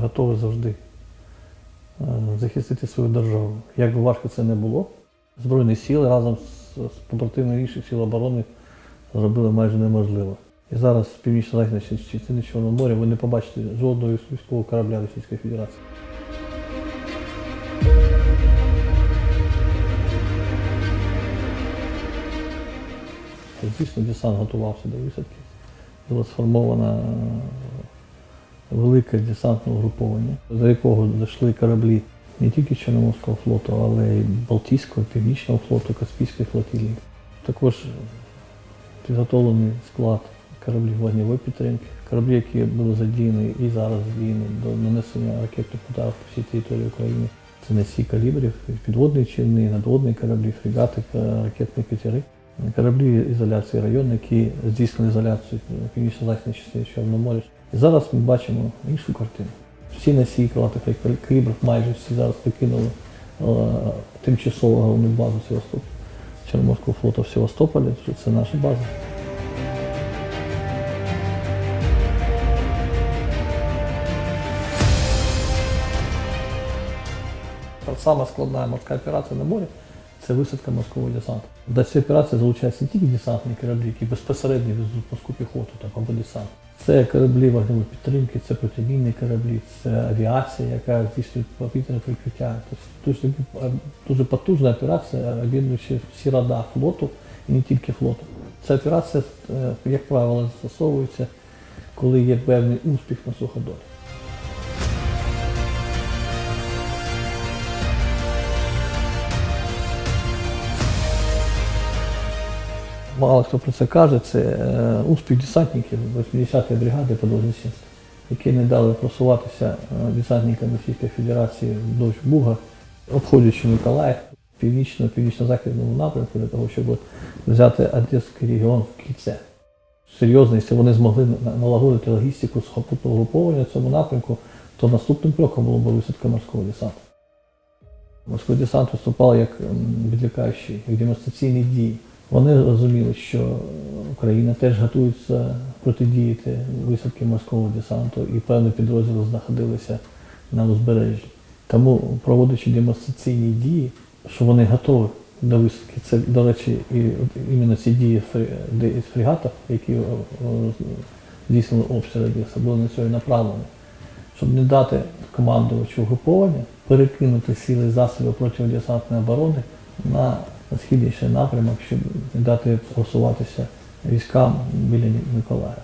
Готові завжди е, захистити свою державу. Як би важко це не було, Збройні сили разом з, побратимами інших сил оборони зробили майже неможливо. І зараз в північно-західній частині Чорного моря ви не побачите жодного військового корабля Російської Федерації. Звісно, десант готувався до висадки. Було сформовано е, велике десантне угруповання, до якого зайшли кораблі не тільки Чорноморського флоту, але й Балтійського, Північного флоту, Каспійської флотилії. Також підготовлений склад кораблів вогневої підтримки, кораблі, які були задіяні і зараз задіяні до нанесення ракетних ударів по всій території України. Це не всі калібрів, підводні човни, надводні кораблі, фрегати, ракетні катери. Кораблі ізоляції району, які здійснили ізоляцію північно-західній частині Чорного. І зараз ми бачимо іншу картину. Всі носії крилатих калібрів майже всі зараз покинули е, тимчасову головну базу Севастополя. Чорноморського флоту в Севастополі, що це наша база. Та Сама складна морська операція на морі це висадка морського десанту. До цієї операції залучаються не тільки десантні кораблі, які безпосередньо везуть морську піхоту там, або десант. Це кораблі вогневої підтримки, це протимінні кораблі, це авіація, яка здійснює повітряне прикриття. Тобто дуже, дуже потужна операція, об'єднуючи всі рада флоту і не тільки флоту. Ця операція, е, як правило, застосовується, коли є певний успіх на суходолі. Мало хто про це каже, це е, успіх десантників 80-ї бригади сінств, які не дали просуватися е, десантникам Російської Федерації вдовж Буга, обходячи Миколаїв, північно північно-західному напрямку для того, щоб взяти Одеський регіон в кільце. Серйозно, якщо вони змогли налагодити логістику сухопутного груповання в цьому напрямку, то наступним кроком було б висадка морського десанту. Морський десант виступав як відлякаючий, як демонстраційні дії. Вони розуміли, що Україна теж готується протидіяти висадки морського десанту, і певні підрозділи знаходилися на узбережжі. Тому, проводячи демонстраційні дії, що вони готові до висадки, це, до речі, і іменно ці дії фрегатів, які здійснили обстріли були на цього направлені щоб не дати командувачу угруповання перекинути сили і засоби протидесантної оборони на східніший напрямок, щоб дати просуватися військам біля Миколаєва.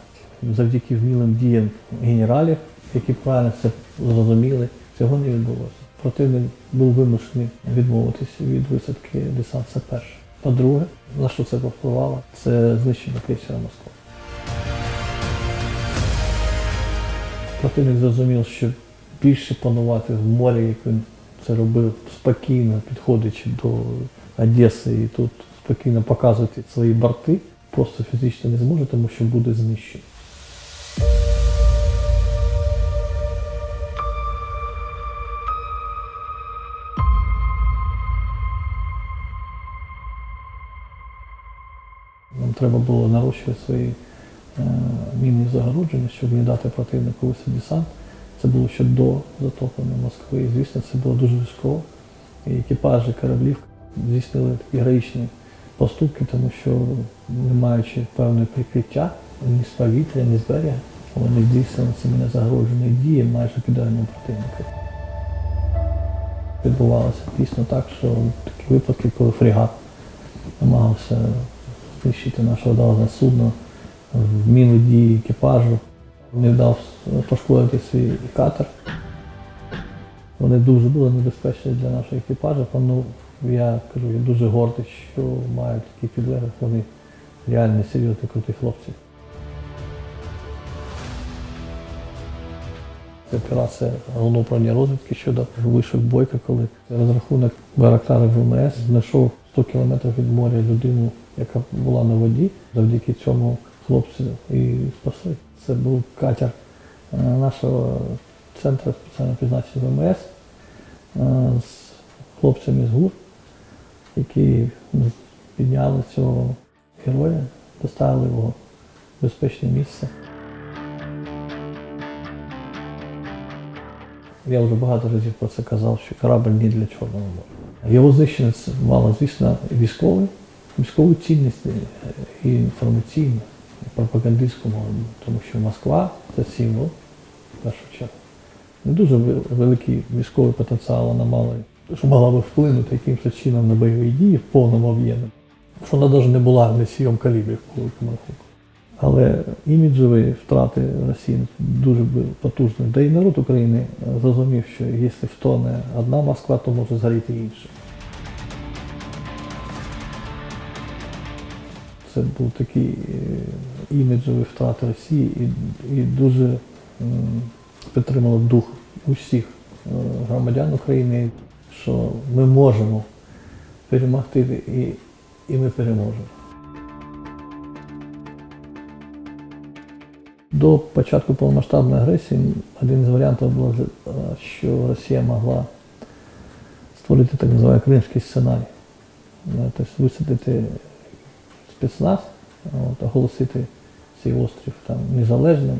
Завдяки вмілим діям генералів, які правильно це зрозуміли, цього не відбулося. Противник був вимушений відмовитися від висадки десант. Це перше. По-друге, на що це повпливало? Це знищення крейсера Москва. Противник зрозумів, що більше панувати в морі, як він це робив спокійно, підходячи до Одеси і тут спокійно показувати свої борти, просто фізично не зможе, тому що буде знищений. Нам треба було нарощувати свої е, мінні загородження, щоб не дати противнику висадити десант. Це було ще до затоплення Москви. І, звісно, це було дуже ризиково. І екіпажі кораблів здійснили такі героїчні поступки, тому що, не маючи певного прикриття ні з повітря, ні з берега, вони здійснили ці незагороджені дії майже під огнем противника. Відбувалося дійсно так, що такі випадки, коли фрегат намагався знищити наше водолазне судно в міну дії екіпажу, не вдав пошкодити свій катер. Вони дуже були небезпечні для нашого екіпажу, я кажу, я дуже гордий, що маю такі підлеглих, вони реально серйозні круті хлопці. Операція головного управління розвідки щодо вишок бойка, коли розрахунок Байрактара ВМС знайшов 100 кілометрів від моря людину, яка була на воді. Завдяки цьому хлопці і спасли. Це був катер е, нашого центру спеціального призначення ВМС е, з хлопцями з ГУР, які ну, підняли цього героя, доставили його в безпечне місце. Я вже багато разів про це казав, що корабль не для Чорного моря. Його знищення це мало, звісно, військову, військову цінність е, і інформаційну, і пропагандистську мову, тому що Москва це символ, в першу чергу. Не дуже великий військовий потенціал вона мала, що могла би вплинути якимось чином на бойові дії в повному об'ємі. Вона навіть не була носієм калібрів по великому рахунку. Але іміджові втрати Росії дуже потужні. Да і народ України е, зрозумів, що якщо втоне одна Москва, то може згоріти інша. Це був такий е, іміджовий втрати Росії і, і дуже підтримало дух усіх е, громадян України, що ми можемо перемогти і, і ми переможемо. До початку повномасштабної агресії один з варіантів було, е, що Росія могла створити так званий кримський сценарій. Е, Тобто висадити спецназ, оголосити цей острів там незалежним,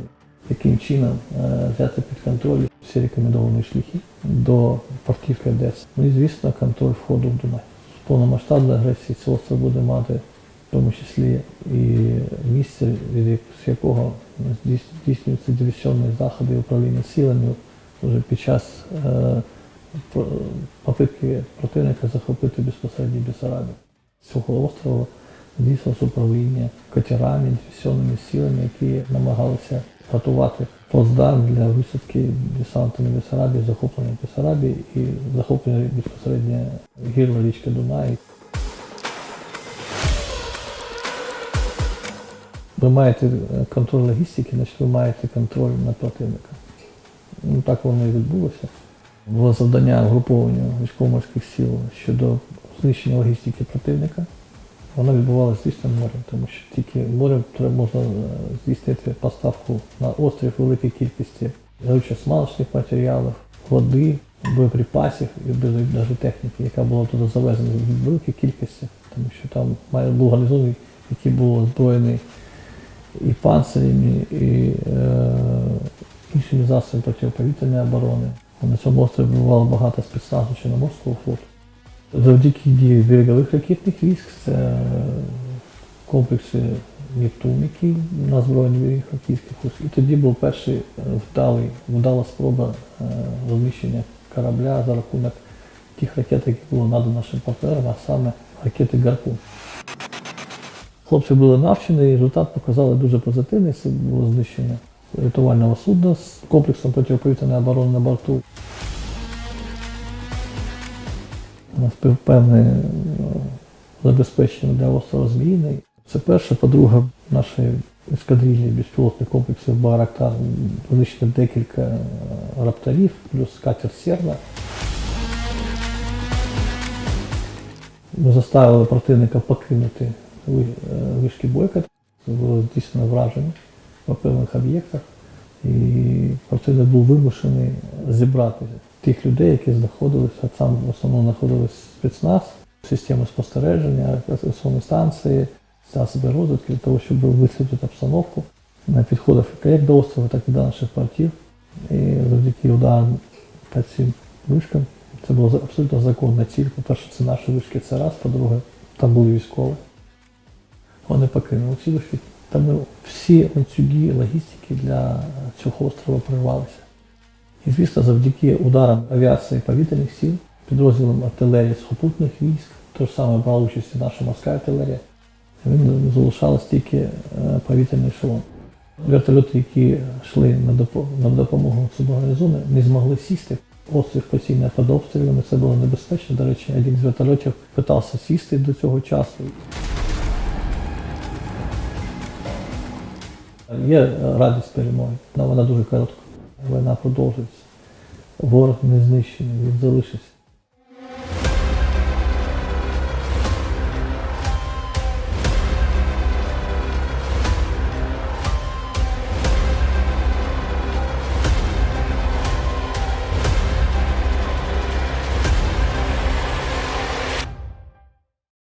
яким чином е, взяти під контроль всі рекомендовані шляхи до портівки Одеси. Ну і звісно, контроль входу в Дунай. Агресії цей остров буде мати в тому числі і місце, з якого здійс- здійснюються диверсіонні заходи управління силами вже під час е, попитки противника захопити безпосередньо Бессарабію. З цього острова здійснилось управління катерами, диверсіонними силами, які намагалися готувати плацдарм для висадки десанту на Бессарабії, захоплення Бессарабії і захоплення безпосередньо гірла річки Дунай. Ви маєте е, контроль логістики, значить ви маєте контроль над противником. Ну, так воно і відбулося. Було завдання угруповання військово-морських сил щодо знищення логістики противника. Воно відбувалося, звісно, морем, тому що тільки морем можна е, здійснити поставку на острів великої кількості горючо-смалочних матеріалів, води, боєприпасів і навіть техніки, яка була туди завезена в великій кількості, тому що там був гарнізон, який був озброєний і панцирями, і е, іншими засобами протиповітряної оборони. На цьому острові бувало багато спецназу Чорноморського флоту. Завдяки дії берегових ракетних військ, це комплекси Нептун, які на збройні берег російських військ. І тоді був перший вдалий, вдала спроба е, розміщення корабля за рахунок тих ракет, які було надано нашим партнерам, а саме ракети Гарпун. Хлопці були навчені, і результат показали дуже позитивний. Це було знищення рятувального судна з комплексом протиповітряної оборони на борту. У нас певне е, забезпечення для острова Зміїний. Це перше. По-друге, наші ескадрилі безпілотних комплексів Байрактар знищено декілька е, рапторів, плюс катер Серна. Ми заставили противника покинути е, вишки бойка. Це було дійсно враження по певних об'єктах. І противник був вимушений зібрати тих людей, які знаходилися, там в основному знаходились спецназ, системи спостереження, операційні станції, засоби розвитки для того, щоб висвітлити обстановку на підходах як до острова, так і до наших портів. І завдяки ударам по цим вишкам це була абсолютно законна ціль. По-перше, це наші вишки, це раз, по-друге, там були військові. Вони покинули ці вишки. Тому всі ланцюги логістики для цього острова прорвалися. І, звісно, завдяки ударам авіації повітряних сил, підрозділам артилерії сухопутних військ, то ж саме брала участь і наша морська артилерія, він залишалось тільки е, повітряний ешелон. Вертольоти, які йшли на допо- на допомогу субгарнізону, не змогли сісти. Острів постійно під обстрілами, це було небезпечно. До речі, один з вертольотів питався сісти до цього часу. Є радість перемоги, але вона дуже коротка. Війна продовжується. Ворог не знищений, він залишиться.